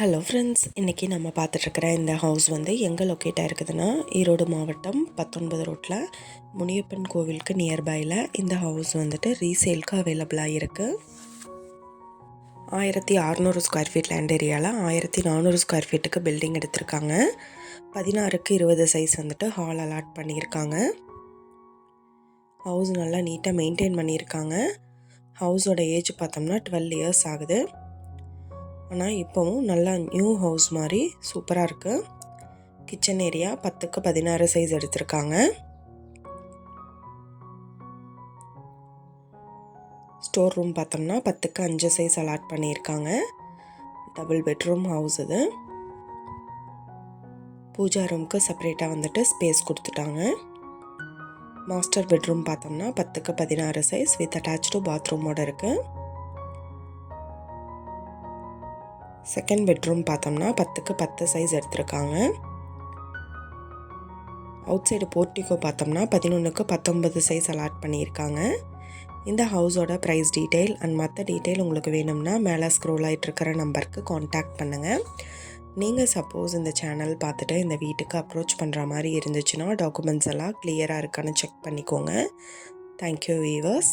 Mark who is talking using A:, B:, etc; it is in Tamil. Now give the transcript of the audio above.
A: ஹலோ ஃப்ரெண்ட்ஸ் இன்றைக்கி நம்ம பார்த்துட்ருக்குற இந்த ஹவுஸ் வந்து எங்கே லொக்கேட் ஆகிருக்குதுன்னா ஈரோடு மாவட்டம் பத்தொன்பது ரோட்டில் முனியப்பன் கோவிலுக்கு நியர்பையில் இந்த ஹவுஸ் வந்துட்டு ரீசேலுக்கு அவைலபிளாக இருக்குது ஆயிரத்தி அறநூறு ஸ்கொயர் ஃபீட் லேண்ட் ஏரியாவில் ஆயிரத்தி நானூறு ஸ்கொயர் ஃபீட்டுக்கு பில்டிங் எடுத்திருக்காங்க. பதினாறுக்கு இருபது சைஸ் வந்துட்டு ஹால் அலாட் பண்ணியிருக்காங்க. ஹவுஸ் நல்லா நீட்டாக மெயின்டைன் பண்ணியிருக்காங்க. ஹவுஸோட ஏஜ் பார்த்தோம்னா டுவெல் இயர்ஸ் ஆகுது. ஆனால் இப்போவும் நல்லா நியூ ஹவுஸ் மாதிரி சூப்பராக இருக்குது கிச்சன் ஏரியா பத்துக்கு பதினாறு சைஸ் எடுத்திருக்காங்க. ஸ்டோர் ரூம் பார்த்தோம்னா பத்துக்கு அஞ்சு சைஸ் அலாட் பண்ணியிருக்காங்க. டபுள் பெட்ரூம் ஹவுஸ் இது. பூஜா ரூமுக்கு செப்பரேட்டாக வந்துட்டு ஸ்பேஸ் கொடுத்துட்டாங்க. மாஸ்டர் பெட்ரூம் பார்த்தோம்னா பத்துக்கு பதினாறு சைஸ் வித் அட்டாச்சு பாத்ரூமோடு இருக்குது செகண்ட் பெட்ரூம் பார்த்தோம்னா பத்துக்கு பத்து சைஸ் எடுத்திருக்காங்க. அவுட் சைடு போர்ட்டிகோ பார்த்தோம்னா பதினொன்றுக்கு பத்தொன்பது சைஸ் அலாட் பண்ணியிருக்காங்க. இந்த ஹவுஸோட ப்ரைஸ் டீட்டெயில் அண்ட் மற்ற டீட்டெயில் உங்களுக்கு வேணும்னா மேலே ஸ்க்ரோல் ஆகிட்டு இருக்கிற நம்பருக்கு காண்டாக்ட் பண்ணுங்கள் நீங்கள் சப்போஸ் இந்த சேனல் பார்த்துட்டு இந்த வீட்டுக்கு அப்ரோச் பண்ணுற மாதிரி இருந்துச்சுன்னா டாக்குமெண்ட்ஸ் எல்லாம் கிளியராக இருக்கான்னு செக் பண்ணிக்கோங்க. Thank you viewers